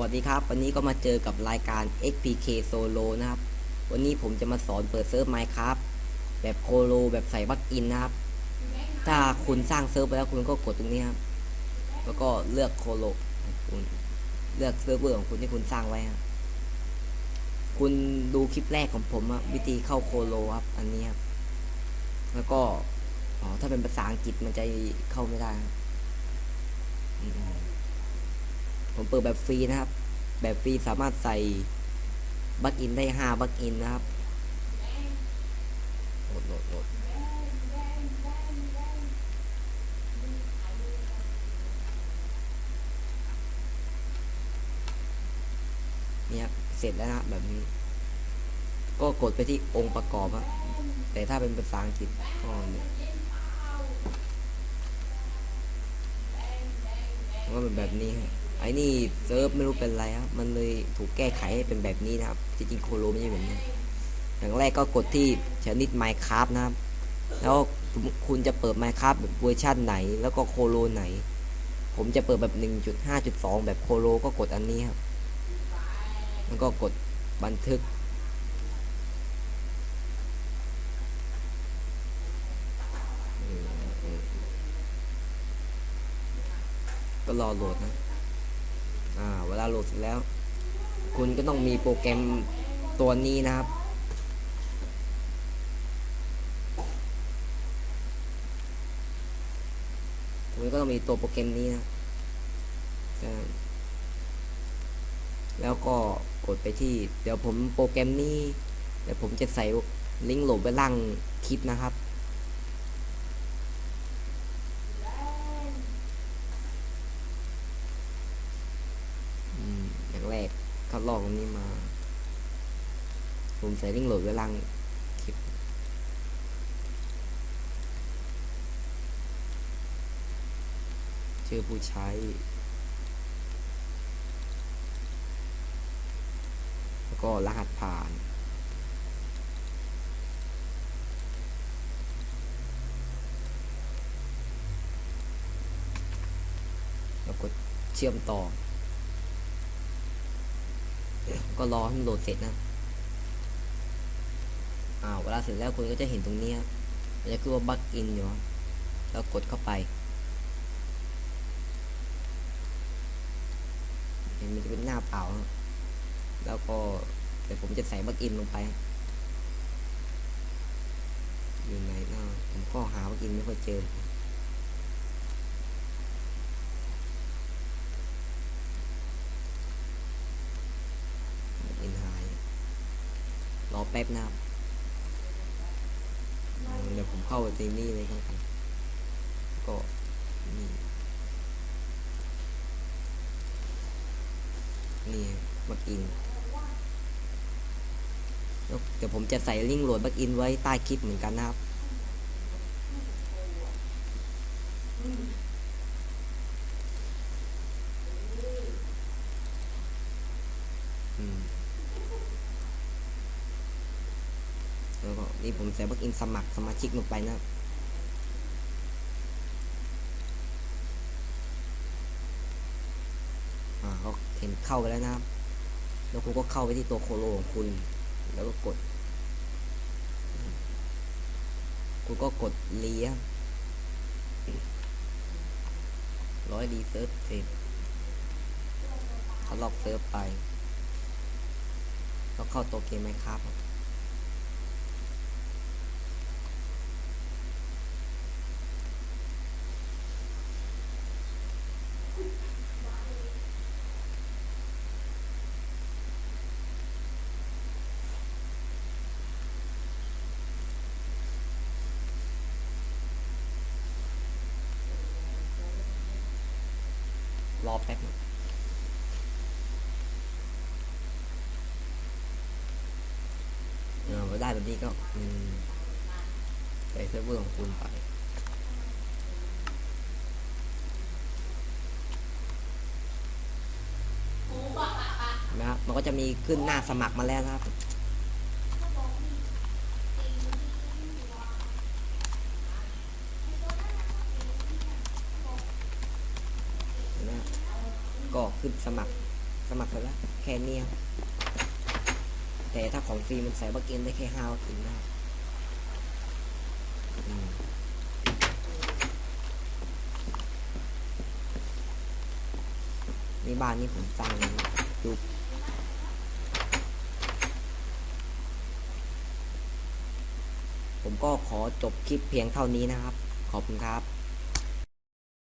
วัสดีครับ วันนี้ก็มาเจอกับรายการ XPK Solo นะครับ วันนี้ผมจะมาสอนเปิดเซิร์ฟ Minecraft แบบโคโลแบบใส่บัคอินนะครับ ถ้าคุณสร้างเซิร์ฟไปแล้วคุณก็กดตรงนี้ครับ แล้วก็เลือกโคโลคุณเลือกเซิร์ฟเวอร์ของคุณที่คุณสร้างไว้ครับคุณดูคลิปแรกของผมวิธีเข้าโคโลครับ อันนี้ครับ แล้วก็อ๋อถ้าเป็นภาษาอังกฤษมันจะเข้าไม่ได้ครับ ผมเปิดแบบฟรีนะครับ แบบฟรีสามารถใส่บัคอินได้ห้าบัคอินนะครับโหลดโหลดโหลดเนี่ยเสร็จแล้วนะแบบนี้ ก็กดไปที่องค์ประกอบครับแต่ถ้าเป็นภาษาอังกฤษก็เนี่ยก็เป็นแบบนี้ครับ ไอ้นี่เซิร์ฟไม่รู้เป็นไรครับมันเลยถูกแก้ไขให้เป็นแบบนี้นะครับ จริงๆโคโลไม่ใช่แบบนี้ อย่างแรกก็กดที่ชนิด Minecraft นะครับ แล้วคุณจะเปิด Minecraft แบบเวอร์ชันไหน แล้วก็โคโลไหน ผมจะเปิดแบบ 1.5.2 แบบโคโลก็กดอันนี้ครับ แล้วก็กดบันทึกก็รอโหลดนะาวลาโหลดเสร็จแล้ว คุณก็ต้องมีโปรแกรมตัวนี้นะครับ คุณก็ต้องมีตัวโปรแกรมนี้นะแล้วก็กดไปที่ เดี๋ยวผมโปรแกรมนี้ เดี๋ยวผมจะใส่ลิงก์โหลดไว้ล่างคลิปนะครับ อืมอย่างแรกเขาลอกตรงนี้มา ผมใส่ลิงก์โหลดไว้ล่างคลิปชื่อผู้ใช้แล้วก็รหัสผ่านแล้วกดเชื่อมต่อ ก็รอให้มันโหลดเสร็จนะอ้าวเวลาเสร็จแล้วคุณก็จะเห็นตรงนี้มันจะขึ้นว่าบั g อินอยู่แล้วกดเข้าไปเห็นมันจะเป็นหน้าเปล่า แล้วก็เดี๋ยวผมจะใส่บั g อินลงไปอยู่ไหนเนาะผมก็หาบั g อินไม่ค่อยเจอ อินหาย ร อแป๊บนะครับเดี๋ยวผมเข้าไปในนี่เลยครับก็นี่นี่บักอินเดี๋ยวผมจะใส่ลิงก์โหลดบักอินไว้ใต้คลิปเหมือนกันนะครับ อืม แล้วก็นี่ผมใส่บักอินสมัครสมาชิกลงไปนะครับอ่าเขาเห็นเข้าไปแล้วนะครับ แล้วคุณก็เข้าไปที่ตัวโคโลของคุณ แล้วก็กด คุณก็กดเลี้ยร้อยดีเซิร์ฟเสร็จเขาล็อกเซิร์ฟไปแล้วเข้าตัวเกมไหมครับ รอแป๊บนึงเออได้แบบนี้ก็อืมใส่เซิร์ฟเวอร์ของคุณไปนะครับมันก็จะมีขึ้นหน้าสมัครมาแล้วนะครับ เห็นไหมครับ ก็ขึ้นสมัครสมัครเสร็จแล้วแค่เนี้ยครับแต่ถ้าของฟรีมันใส่บักอินได้แค่ห้าบักอินนะครับนี่บ้านนี่ผมสร้างองดูผมก็ขอจบคลิปเพียงเท่านี้นะครับ ขอบคุณครับ